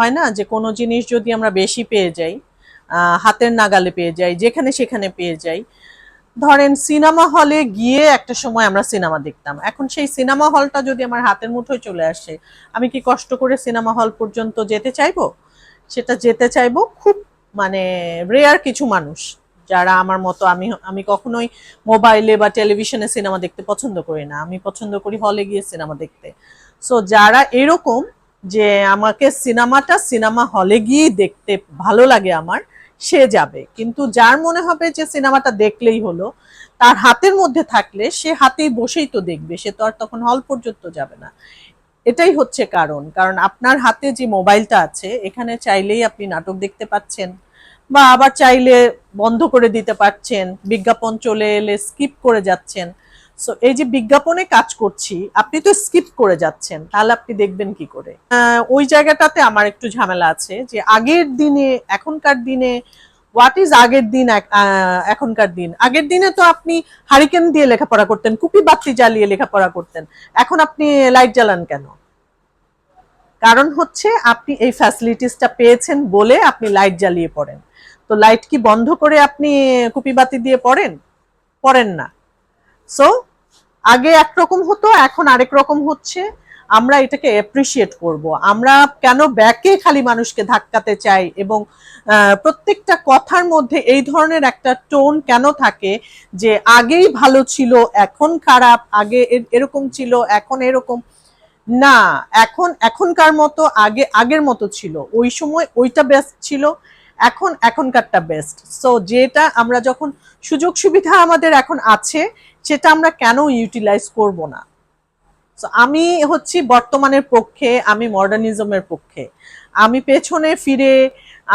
হয় না যে কোনো জিনিস যদি আমরা বেশি পেয়ে যাই হাতের নাগালে পেয়ে যাই, যেখানে সেখানে পেয়ে যাই। ধরেন সিনেমা হলে গিয়ে একটা সময় আমরা সিনেমা দেখতাম। এখন সেই সিনেমা হলটা যদি আমার হাতের মুঠোয় চলে আসে, আমি কি কষ্ট করে সিনেমা হল পর্যন্ত যেতে চাইব? সেটা যেতে চাইব খুব মানে রেয়ার কিছু মানুষ, যারা আমার মতো আমি আমি কখনোই মোবাইলে বা টেলিভিশনে সিনেমা দেখতে পছন্দ করি না। আমি পছন্দ করি হলে গিয়ে সিনেমা দেখতে। সো যারা এরকম যে আমাকে সিনেমাটা সিনেমা হলে গিয়ে দেখতে ভালো লাগে আমার, সে যাবে। কিন্তু যার মনে হবে যে সিনেমাটা দেখলেই হলো, তার হাতের মধ্যে থাকলে সে হাতেই বসেই তো দেখবে, সে তো আর তখন হল পর্যন্ত যাবে না। এটাই হচ্ছে কারণ। কারণ আপনার হাতে যে মোবাইলটা আছে, এখানে চাইলেই আপনি নাটক দেখতে পাচ্ছেন, বা আবার চাইলে বন্ধ করে দিতে পারছেন, বিজ্ঞাপন চলে এলে স্কিপ করে যাচ্ছেন সো এই যে বিজ্ঞাপনে কাজ করছি, আপনি তো স্কিপ করে যাচ্ছেন, তাহলে আপনি দেখবেন কি করে? ওই জায়গাটাতে আমার একটু ঝামেলা আছে যে আগের দিনে, এখনকার দিনে হোয়াট ইজ আগের দিন এখনকার দিন? আগের দিনে তো আপনি হারিকেন দিয়ে লেখাপড়া করতেন, কুপি বাতি জ্বালিয়ে লেখাপড়া করতেন, এখন আপনি লাইট জ্বালান কেন? কারণ হচ্ছে আপনি এই ফ্যাসিলিটিসটা পেয়েছেন বলে আপনি লাইট জ্বালিয়ে পড়েন। তো লাইট কি বন্ধ করে আপনি কুপি বাতি দিয়ে পড়েন? পড়েন না। সো আগে একরকম হতো, এখন আরেক রকম হচ্ছে। আমরা এটাকে অ্যাপ্রিসিয়েট করব। আমরা কেন ব্যাকে খালি মানুষকে ধাক্কাতে চাই এবং প্রত্যেকটা কথার মধ্যে এই ধরনের একটা টোন কেন থাকে যে আগেই ভালো ছিল, এখন খারাপ, আগে এরকম ছিল, এখন এরকম। না, এখন, এখনকার মতো আগে, আগের মতো ছিল। ওই সময় ওইটা বেস্ট ছিল, এখন, এখনকারটা বেস্ট সো যেটা আমরা যখন সুযোগ সুবিধা আমাদের এখন আছে সেটা আমরা কেন ইউটিলাইজ করব না? আমি হচ্ছি বর্তমানের পক্ষে, আমি মডার্নিজমের পক্ষে। আমি পেছনে ফিরে,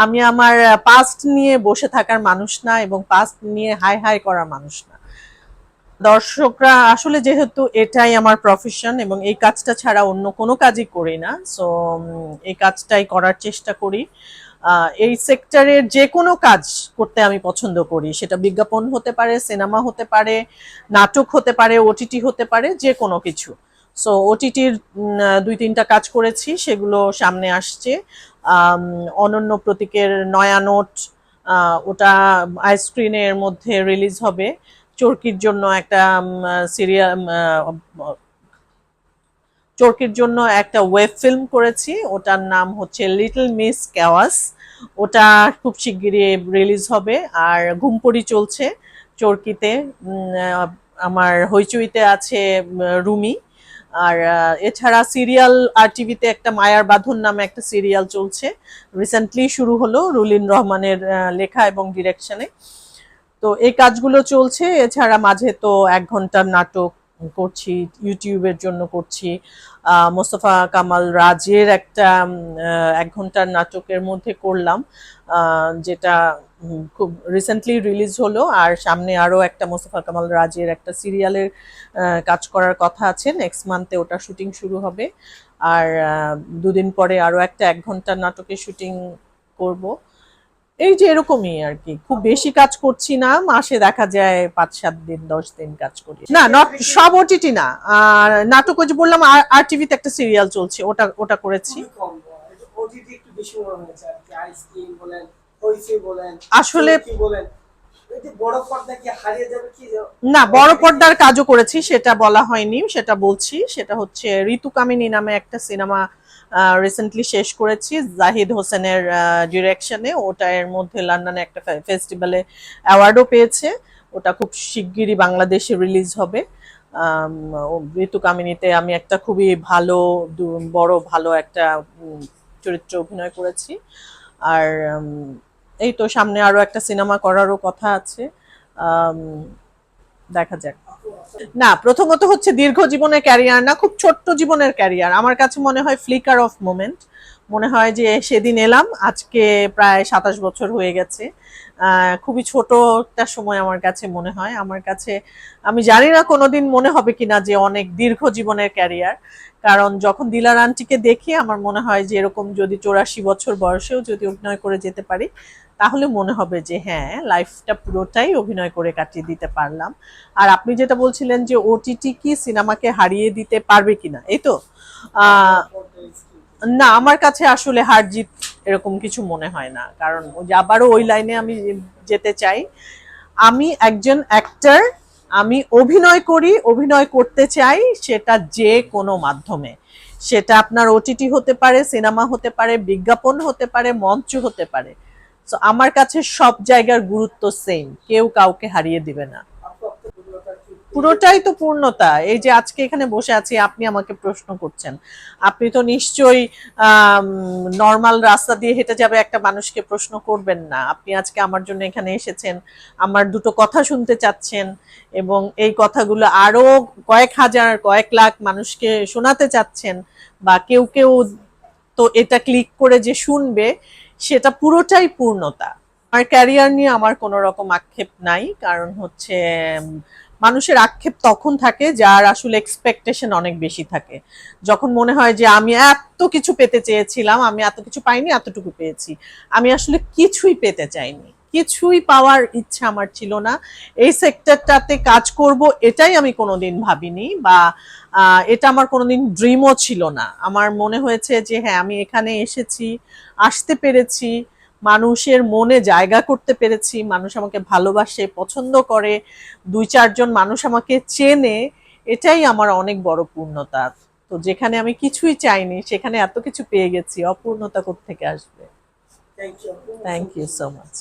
আমি আমার পাস্ট নিয়ে বসে থাকার মানুষ না এবং পাস্ট নিয়ে হাই হাই করার মানুষ না। দর্শকরা, আসলে যেহেতু এটাই আমার প্রফেশন এবং এই কাজটা ছাড়া অন্য কোনো কাজই করি না সো এই কাজটাই করার চেষ্টা করি। এই সেক্টরের যে কোনো কাজ করতে আমি পছন্দ করি। সেটা বিজ্ঞাপন হতে পারে, সিনেমা হতে পারে, নাটক হতে পারে ওটিটি হতে পারে যে কোনো কিছু সো ওটিটির দুই তিনটা কাজ করেছি, সেগুলো সামনে আসছে। অনন্য প্রতীকের নয়া নোট ওটা আইসক্রিনের মধ্যে রিলিজ হবে। চরকির জন্য একটা সিরিয়াল চরকির জন্য একটা ওয়েব ফিল্ম করেছি। ওটার নাম হচ্ছে লিটল মিস ক্যাওয়াস। ওটা খুব শিগগিরই রিলিজ হবে আর ঘুমপড়ি চলছে চরকিতে। আমার হইচইতে আছে রুমি। আর এছাড়া সিরিয়াল আর টিভিতে একটা মায়ার বাঁধন নামে একটা সিরিয়াল চলছে। রিসেন্টলি শুরু হলো রুলিন রহমানের লেখা এবং ডিরেকশনে। তো এই কাজগুলো চলছে। এছাড়া মাঝে তো এক ঘণ্টার নাটক করছি, ইউটিউবের জন্য করছি। মোস্তফা কামাল রাজের একটা এক ঘণ্টার নাটকের মধ্যে করলাম যেটা খুব রিসেন্টলি রিলিজ হলো। আর সামনে আরও একটা মোস্তফা কামাল রাজের একটা সিরিয়ালের কাজ করার কথা আছে। নেক্সট মান্থে ওটা শুটিং শুরু হবে। আর দুদিন পরে আরও একটা এক ঘণ্টার নাটকের শুটিং করব। এই যে এরকমই আর কি। খুব বেশি কাজ করছি না মাসে দেখা যায় পাঁচ সাত দিন দশ দিন কাজ করি। না নট সব ওটিটি না। আর নাটক যে বললাম আর টিভিতে একটা সিরিয়াল চলছে ওটা ওটা করেছি। আসলে- না বড় পর্দার কাজও করেছি সেটা বলা হয়নি সেটা বলছি। সেটা হচ্ছে ঋতু কামিনী নামে একটা সিনেমা রিসেন্টলি শেষ করেছি জাহিদ হোসেনের ডিরেকশনে ওটা এর মধ্যে লন্ডনে একটা ফেস্টিভ্যালে অ্যাওয়ার্ডও পেয়েছে। ওটা খুব শিগগিরই বাংলাদেশে রিলিজ হবে। আম, ও ঋতু কামিনীতে আমি একটা খুবই ভালো বড় ভালো একটা চরিত্র অভিনয় করেছি। আর এই তো সামনে আরও একটা সিনেমা করারও কথা আছে। দেখা যাক। না, প্রথমত হচ্ছে দীর্ঘ জীবনের ক্যারিয়ার না, খুব ছোট্ট জীবনের ক্যারিয়ার আমার কাছে মনে হয় ফ্লিকার অফ মোমেন্ট মনে হয় যে সেদিন এলাম, আজকে প্রায় সাতাশ বছর হয়ে গেছে। খুবই ছোট একটা সময় আমার কাছে মনে হয়। আমার কাছে, আমি জানি না কোনোদিন মনে হবে কিনা যে অনেক দীর্ঘ জীবনের ক্যারিয়ার কারণ যখন দিলার আন্টিকে দেখি, আমার মনে হয় যে এরকম যদি চৌরাশি বছর বয়সেও যদি অভিনয় করে যেতে পারি তাহলে মনে হবে যে হ্যাঁ লাইফটা পুরোটাই অভিনয় করে কাটিয়ে দিতে পারলাম। আর আপনি যেটা বলছিলেন যে ওটিটি কি সিনেমাকে হারিয়ে দিতে পারবে কিনা, এই তো? না, আমার কাছে আসলে হার জিত এরকম কিছু মনে হয় না। কারণ আবারও ওই লাইনে আমি যেতে চাই। আমি একজন অ্যাক্টার আমি অভিনয় করি, অভিনয় করতে চাই সেটা যে কোনো মাধ্যমে। সেটা আপনার ওটিটি হতে পারে, সিনেমা হতে পারে, বিজ্ঞাপন হতে পারে, মঞ্চ হতে পারে। তো আমার কাছে সব জায়গার গুরুত্ব সেম কেউ কাউকে হারিয়ে দিবে না। পুরোটাই তো পূর্ণতা। এই যে আজকে এখানে বসে আছি, আপনি আমাকে প্রশ্ন করছেন। আপনি তো নিশ্চয়ই নর্মাল রাস্তা দিয়ে হেঁটে যাবে একটা মানুষকে প্রশ্ন করবেন না। আপনি আজকে আমার জন্য এখানে এসেছেন, আমার দুটো কথা শুনতে চাচ্ছেন এবং এই কথাগুলো আরও কয়েক হাজার, কয়েক লাখ মানুষকে শোনাতে চাচ্ছেন বা কেউ কেউ তো এটা ক্লিক করে যে শুনবে সেটা পুরোটাই পূর্ণতা। আমার ক্যারিয়ার নিয়ে আমার কোনো রকম আক্ষেপ নাই, কারণ হচ্ছে মানুষের আক্ষেপ তখন থাকে যার আসলে এক্সপেকটেশন অনেক বেশি থাকে। যখন মনে হয় যে আমি এত কিছু পেতে চেয়েছিলাম, আমি এত কিছু পাইনি, এতটুকু পেয়েছি। আমি আসলে কিছুই পেতে চাইনি। কিছুই পাওয়ার ইচ্ছা আমার ছিল না। এই সেক্টরটাতে কাজ করব এটাই আমি কোনোদিন ভাবিনি বা এটা আমার কোনোদিন ড্রিমও ছিল না। আমার মনে হয়েছে যে হ্যাঁ আমি এখানে এসেছি আসতে পেরেছি মানুষের মনে জায়গা করতে পেরেছি মানুষ আমাকে ভালোবাসে পছন্দ করে দুই চারজন মানুষ আমাকে চেনে এটাই আমার অনেক বড় পূর্ণতা। তো যেখানে আমি কিছুই চাইনি সেখানে এত কিছু পেয়ে গেছি অপূর্ণতা থেকে আসবে? Thank you so much